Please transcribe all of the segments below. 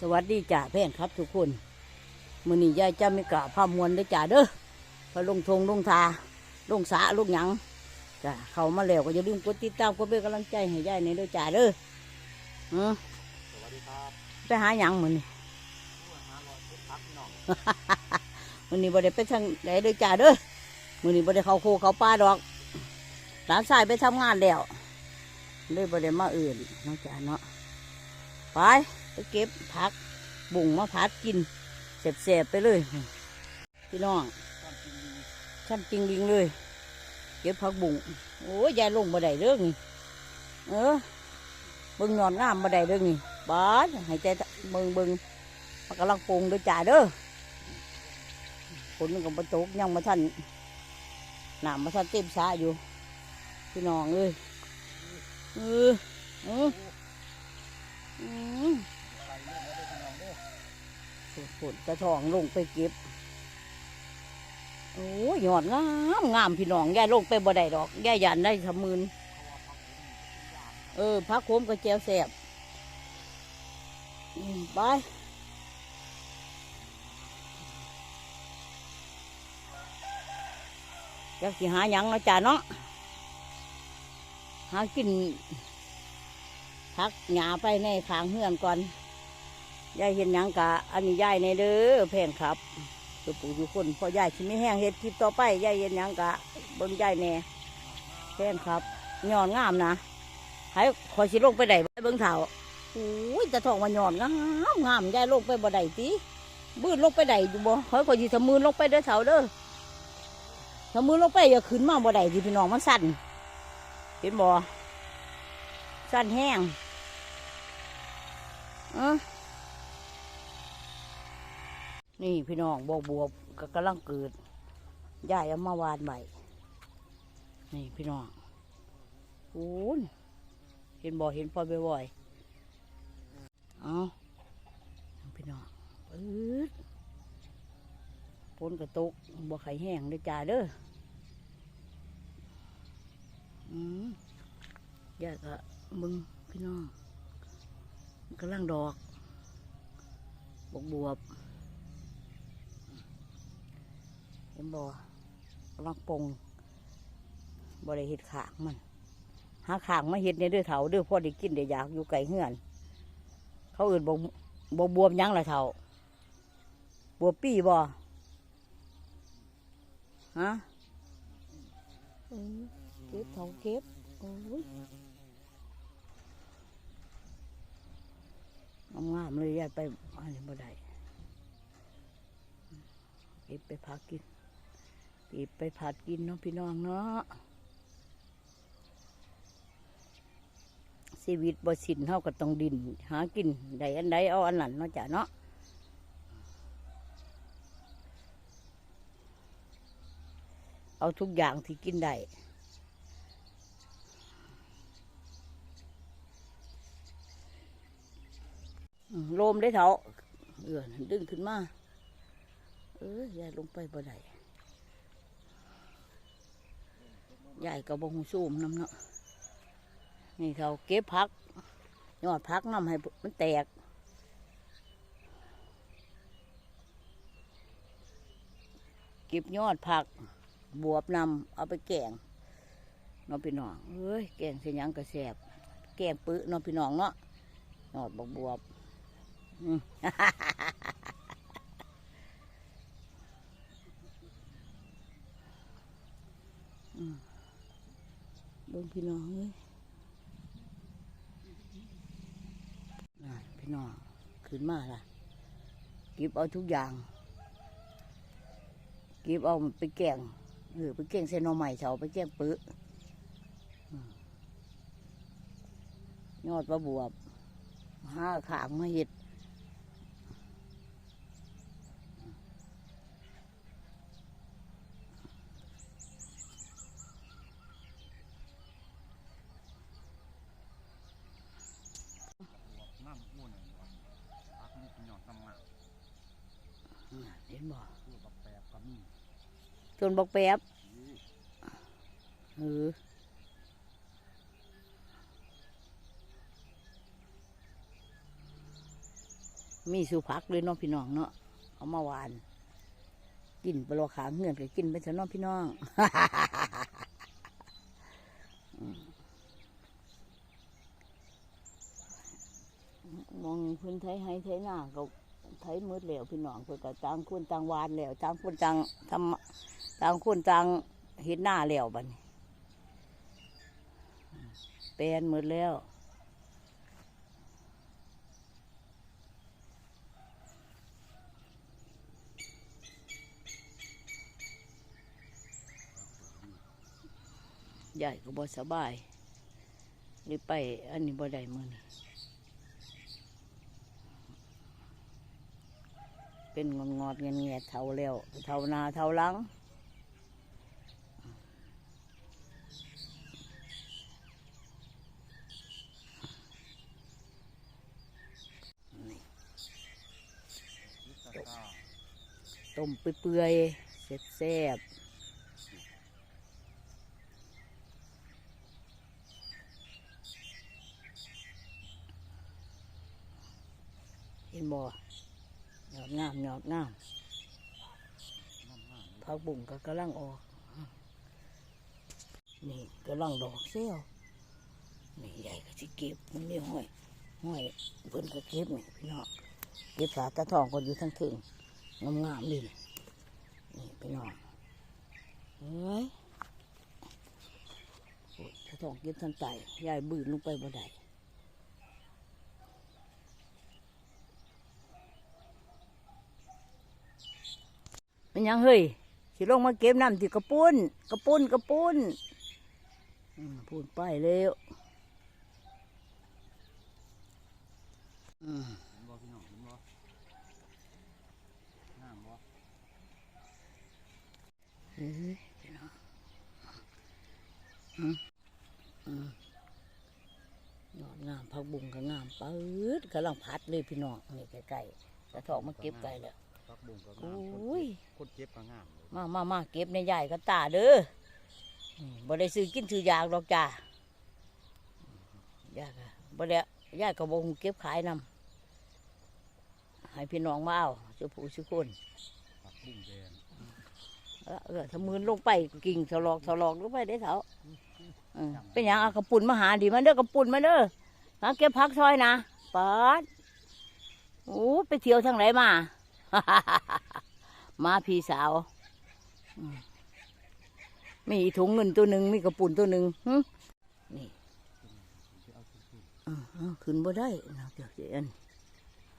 สวัสดีจ่าเพื่อนครับทุกคนมือนี้ยายจะไม่กล่าวพามวลได้จ่าเด้อพอลงทงลงทาลงสาลงหยังจ้ะเขามาแล้วก็อย่าลืมกดติดตามกดเป็นกำลังใจให้ยายในด้อจ่าเด้อเออสวัสดีครับไปหาหยังมือนี้หารอยพักพี่น้องมือนี้บ่ได้ไปทางไหนด้อจ่าเด้อมือนี้บ่ได้เขาโคเขาป่าดอกหลานชายไปทำงานแล้วเลยบ่ได้มาอื่นนองจ่าเนาะไป เก็บผักบุ่งมาพัดกินเสบๆไปเลย พี่น้องตอนกินดีช่ำจริงลิงเลย เก็บผักบุ้งโอ้ยยายลงบัได้เรื่องนี่เออเบิ่งนอนงามบัได้เรื่องนี่บ้าดหายใจเบิ่งเบิ่งมันกำลังปรุงด้วยจ่าเด้อฝนมันก็มาตกยังมาทันหนามมาทันเต็มสาอยู่ พี่น้องเอ้ยเออเอออืม ฝนกระทองลงไปเก็บ โอ้ยยอดงามงามพี่น้องแยายลงไปบ่ได้ดอกแยายยันได้ทำมืนเออพักโคมกับแจวแสบไปอยากสิหาหยังเนาะจ้าเนาะหากินพักหญ้าไปในขางเฮือนก่อน ยายเห็นยังกะอันนี้ยายในเด้อแพนครับตัวปู่อยู่คนพอยายชิไม่แห้งเฮ็ดคลิปต่อไปยายเห็นยังกะเบิ่งยายแน่แพนครับย่อนงามนะให้คอยสิลงไปได้บ่เบิ่งเถ่าโอ้ยจะทองว่ายอนงามงามยายลงไปบ่ได้ติบื้นลงไปได้อยู่บ่คอยคอยสิทำมือลงไปเด้อเถ่าเด้อทำมือลงไปอย่าขึ้นมาบ่ได้สิพี่น้องมันสั่นเห็นบ่สั่นแห้งเออ นี่พี่น้องบวบบวบก็กำลังเกิดยายเอามาวานใหม่นี่พี่น้องโอ้นเห็นบ่เห็นพอบ่อยๆเอาพี่น้องปื๊ดฝนกระตุกบ่ไข่แห้งเลยจ้าเด้ออืมยายก็มึงพี่น้องกำลังดอกบวบบวบ ห็นบ่กำลังปงบ่ได้เห็ดขางมัน หาขางมาเห็ดในเด้อเถาเด้อพ่อได้กินได้อยากอยู่ไก่เฮือน เขาอื่นบ่บ่บวมหยังละเถาบวมปีบ่ฮะเออเก็บเถาเก็บโอ้ยงามๆเลยยายไปอันนี้บ่ได้เก็บไปพักกิน ปีบไปผัดกินเนาะพี่น้องเนาะชีวิตบ่สินเท่ากับต้องดิน หากินใดอันใดเอาอันนั้นเนาะจ้ะเนาะเอาทุกอย่างที่กินได้โลมได้เถอะเออดึงขึ้นมา เอออย่าลงไปบ่ได้ ยายก็บ่หูสูมน้ำเนาะนี่เขาเก็บพักยอดพักน้ำให้มันแตก เก็บยอดผักบวบนำเอาไปแกงน้องพี่น้องเอ้ยแกงเสียยังกระแสบแกงปื้อน้องพี่น้องเนาะยอดบวบบวบอืม เบิ่งพี่น้องเอ้ยน่ะพี่น้องขึ้นมาล่ะ เก็บเอาทุกอย่าง เก็บเอาไปแกงเออไปแกงเส้นอใหม่เฉาไปแกงปื้อยอดประบวบห้าขางมาเห็ด น้ำอ้วน พักนี่พี่น้องทำงานน่ะเห็นบ่คือบักแปบก็มีต้นบอกแป๊บเออมีสุพักเลยเน้องพี่น้องเนาะเอามาหวาน กินปลาขางเงื่อนก็กินไปเถอะเน้องพี่น้อง มองพื้นไทยให้ไทยหน้าก็ไทยมืดแล้วพี่น้องเพื่อก็ต่างคนต่างวานแล้วต่างคนต่างทำต่างคนต่างเห็นหน้าแล้วบัดนี้แปลนหมดแล้วใหญ่ก็บ่สบายเลยไปอันนี้บ่ได้มือนี่ เป็นงอนงอดเงียเงียเท่าเร็วเท่านาเท่าลังต้มเปื่อยๆแซ่บๆเห็นบ่หย อดงามผักบุ้งก็กำลังออก นี่กำลังดอกเซี่ยวนี่ใหญ่ก็สิเก็บมันนี่ห้อยห้อยเพิ่นก็เก็บนี่พี่น้องเก็บสาตะทองก็อยู่ทั้งถึงงามๆเลยนี่นี่พี่น้องเฮ้ยตะทองเก็บทั้งไตยายบืนลงไปบ่ได้็นยังเฮ้ยสิลงมาเก็บน้ำที่กระปุ้น กระปุ้นกระปุ้นพูดไปเร็วอืมเห็นบ่พี่น้องเห็นงามบ่เฮ้ยพี่น้องอืมอืมยอดงามพักบุงก็งามปื๊ดกำลังพัดเลยพี่น้องนี่ใกล้ๆกระถอกมาเก็บไก่แล้ว ผักบุ้งก็โองามคน้ย คนเจ็บก็งามเลยมามามาเก็บในใหญ่ก็ตาเด้อนี่บ่ได้ซื้อกินซื้อยากดอกจ้ายากอะบ่ได้ยากก็บ่ฮู้เก็บขายนำให้พี่น้องมาเอาเจ้าผู้สุคนผักบุ้งแดงเออเออถ้ามือลงไปกิ่งถลอกถลอกลงไปได้เถอะเออเป็นหยังเอากระปุ่นมาหาดีมันเด้อกระปุ่นมาเด้อหาเก็บพักซอยนะปัดโอ้ไปเที่ยวทางไหนมา มาพี่สาวมมีถุงเงินตัวหนึ่งมีกระปุ่นตัวหนึ่งนี่ขึ้นบ่ได้นะเดี๋ยวเจอัน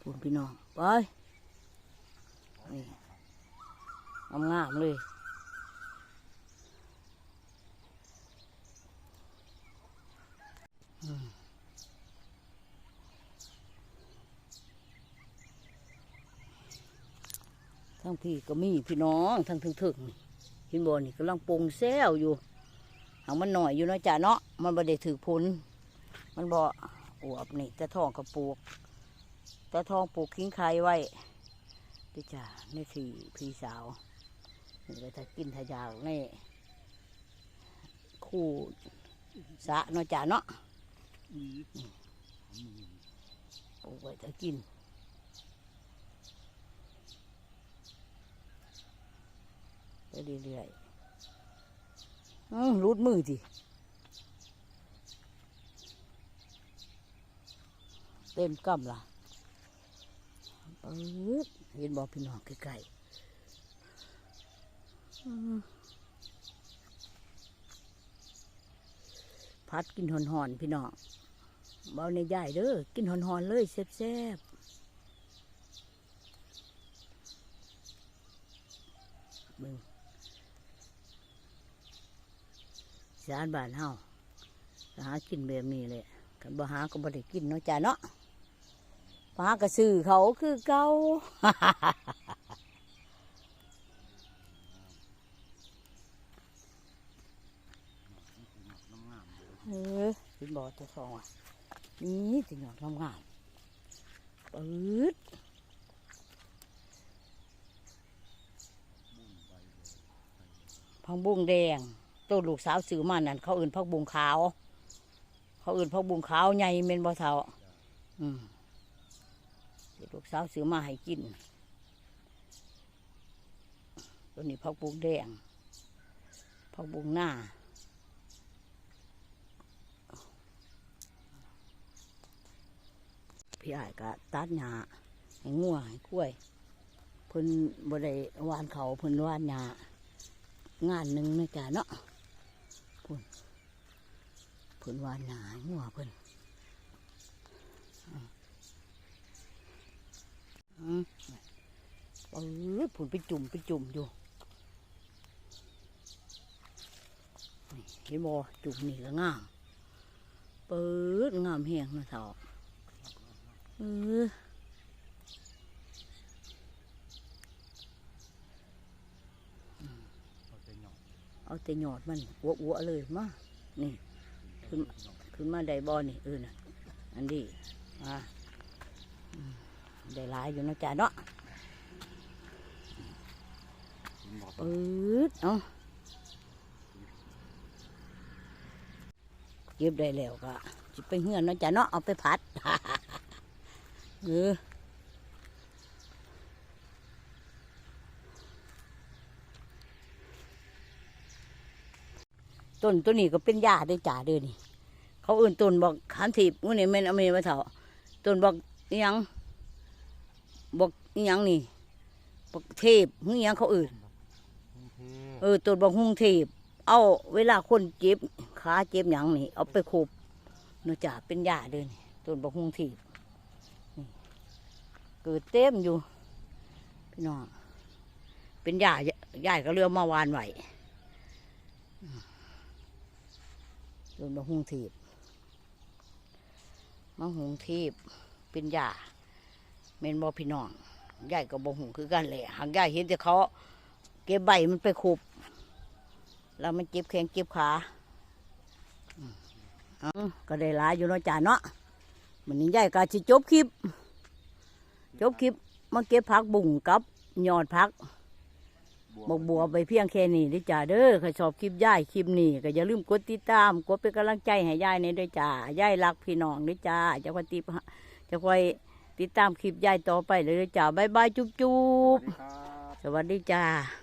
พูนพี่น้องไปนี่งามเลย ทั้งพี่ก็มีพี่น้องทั้งถึงถึงเห็นบ่นี่กำลังปงแซวอยู่หางมันหน่อยอยู่เนาะจ้ะเนาะมันบ่ได้ถือผลมันบ่อวบนี่แต่ทองกับปลูกแต่ทองปลูกขิงไข่ไว้ดิจ้ะนี่ที่พี่สาวนี่ก็ถ้ากินถ้ายากนี่คู่สะเนาะจ้ะเนาะอีกอืมปลูกไว้ถ้ากิน ไปเรื่อยๆอืมรูดมือสิเต็มกำล่ะปื๊ดเห็นบอกพี่น้องใกล้ๆพัดกินหอนๆพี่น้องเบาในใหญ่เด้อกินหอนๆเลยแซ่บๆมึง สารบ้านเฮาหากินแบบนี้เลยกันบ่หาก็บ่ได้กินเนาะจ้าเนาะบ่หากระซื้อเขาคือเก่าเออเป็นบ่อตัวสองอะนี่ถึงหยอดงามๆปื๊ดบุ้งใบเลยผักบุ้งแดง ตัวลูกสาวซื้อมานั่นเขาอื่นผักบุงขาว เขาอื่นผักบุงขาวใหญ่เมนบ่เท่าอืมลูกสาวซื้อมาให้กินตัวนี้ผักบุกแดงผักบุกหน้าพี่อ้ายก็ตัดหญ้าให้งัวให้กล้วยเพิ่นบ่ได้วานเขาเพิ่นวานหญ้างานหนึ่งนะจ๊ะเนาะ พิ่นเพิ่นหวาหญ้าหัวเพิ่นอืมอืมเออผุนไปจุ่มไปจุ่มอยู่เห็นบ่จุ่มนี่ก็งาม เปิดงามแหงนะเถาเออ เอาใจหยอก เอาแต่หยอดมันอ้วๆเลยมานี่ขึ้นขึ้นมาได้บอนี่เออน่ะอันนี้อ่าได้หลายอยู่นะจ๊ะเนาะกินบอเปิดเอาเก็บได้แล้วก็จิไปเฮือนนาะจ๊ะเนาะเอาไปผัดเออ ต้นตัวนี้ก็เป็นหญ้าได้จ่าเด้อนี่ เขาอื่นต้นบอกขามถีบงูนี่แม่นเอาเมนมาเถอะต้นบอกอิหยังบอกอิหยังนี่บอกเทพหรืออิหยังเขาอื่นกรุงเทพเออตัวบางหุงเทพเอาเวลาคนเจ็บขาเจ็บหยังนี่ เอาไปขบเนาะจ่าเป็นยาเดินตัวบางหุงเทพนี่เกิดเต็มอยู่พี่น้องเป็นยายายก็เรือมาวานไหว ตัวบาหุงเทพมาหุงเทพเป็นยาเมนบอพี่น้องยายก็บ่หุงคือกันแหละหากยายเห็นแต่เขา เก็บใบมันไปขบแล้วมันเจ็บแขนเจ็บขาก็ได้หลายอยู่เนาะจ้าเนาะมันนี้ยายก็สิจบคลิป จบคลิปมาเก็บผักบุ่งกับยอดผัก บกบัวไปเพียงแค่นี้เด้อจ้าเด้อใครชอบคลิปยายคลิปนี้ก็อย่าลืมกดติดตามกดเป็นกำลังใจให้ยายในด้วยจ้ายายรักพี่น้องด้วยจ้าจะคอยติดจะคอยติดตามคลิปยายต่อไปเลยเด้อจ้าบายบายจุ๊บจุ๊สวับสดีครับสวัสดีจ้า